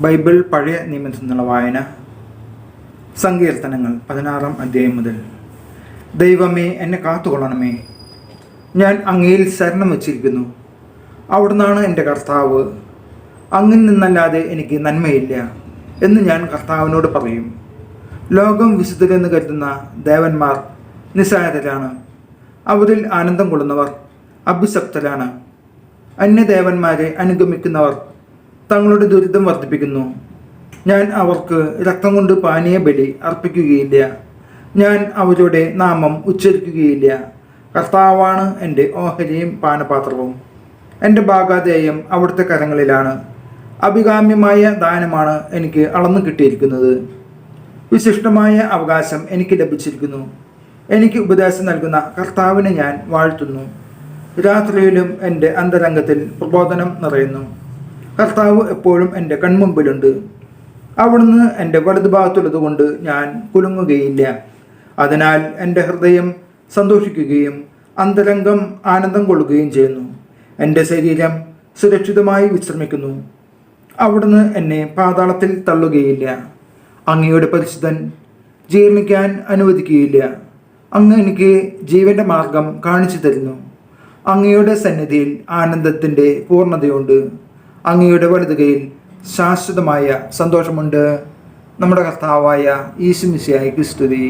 Bible പഴയ നിയമത്തിൽ നിന്നുള്ള വായന. സങ്കീർത്തനങ്ങൾ പതിനാറാം അധ്യായം മുതൽ. ദൈവമേ എന്നെ കാത്തുകൊള്ളണമേ. ഞാൻ അങ്ങയിൽ ശരണം വച്ചിരിക്കുന്നു. അവിടുന്നാണ് എന്റെ കർത്താവ്. അങ്ങിൽ നിന്നല്ലാതെ എനിക്ക് നന്മയില്ല എന്ന് ഞാൻ കർത്താവിനോട് പറയും. ലോകം വിശുദ്ധരെന്ന് കരുതുന്ന ദേവന്മാർ നിസ്സാരരാണ്. അവരിൽ ആനന്ദം കൊള്ളുന്നവർ അഭിശക്തരാണ് അന്യദേവന്മാരെ അനുഗമിക്കുന്നവർ തങ്ങളുടെ ദുരിതം വർദ്ധിപ്പിക്കുന്നു. ഞാൻ അവർക്ക് രക്തം കൊണ്ട് പാനീയ ബലി അർപ്പിക്കുകയില്ല. ഞാൻ അവരുടെ നാമം ഉച്ചരിക്കുകയില്ല. കർത്താവാണ് എന്റെ ഓഹരിയും പാനപാത്രവും. എന്റെ ഭാഗാധേയം അവിടുത്തെ കരങ്ങളിലാണ്. അഭികാമ്യമായ ദാനമാണ് എനിക്ക് അളന്നു കിട്ടിയിരിക്കുന്നത്. വിശിഷ്ടമായ അവകാശം എനിക്ക് ലഭിച്ചിരിക്കുന്നു. എനിക്ക് ഉപദേശം നൽകുന്ന കർത്താവിനെ ഞാൻ വാഴ്ത്തുന്നു. രാത്രിയിലും എന്റെ അന്തരംഗത്തിൽ പ്രബോധനം നിറയുന്നു. കർത്താവ് എപ്പോഴും എന്റെ കൺമുമ്പിലുണ്ട്. അവിടുന്ന് എന്റെ വലതുഭാഗത്തുള്ളത് കൊണ്ട് ഞാൻ കുലുങ്ങുകയില്ല. അതിനാൽ എന്റെ ഹൃദയം സന്തോഷിക്കുകയും അന്തരംഗം ആനന്ദം കൊള്ളുകയും ചെയ്യുന്നു. എന്റെ ശരീരം സുരക്ഷിതമായി വിശ്രമിക്കുന്നു. അവിടുന്ന് എന്നെ പാതാളത്തിൽ തള്ളുകയില്ല. അങ്ങയുടെ പരിശുദ്ധൻ ജീർണിക്കാൻ അനുവദിക്കുകയില്ല. അങ്ങ് എനിക്ക് ജീവന്റെ മാർഗം കാണിച്ചു തരുന്നു. അങ്ങയുടെ സന്നിധിയിൽ ആനന്ദത്തിന്റെ പൂർണതയുണ്ട്. അങ്ങയുടെ വലുതുകയിൽ ശാശ്വതമായ സന്തോഷമുണ്ട്. നമ്മുടെ കർത്താവായ ഈശുമിശിയായി ക്രിസ്തുതി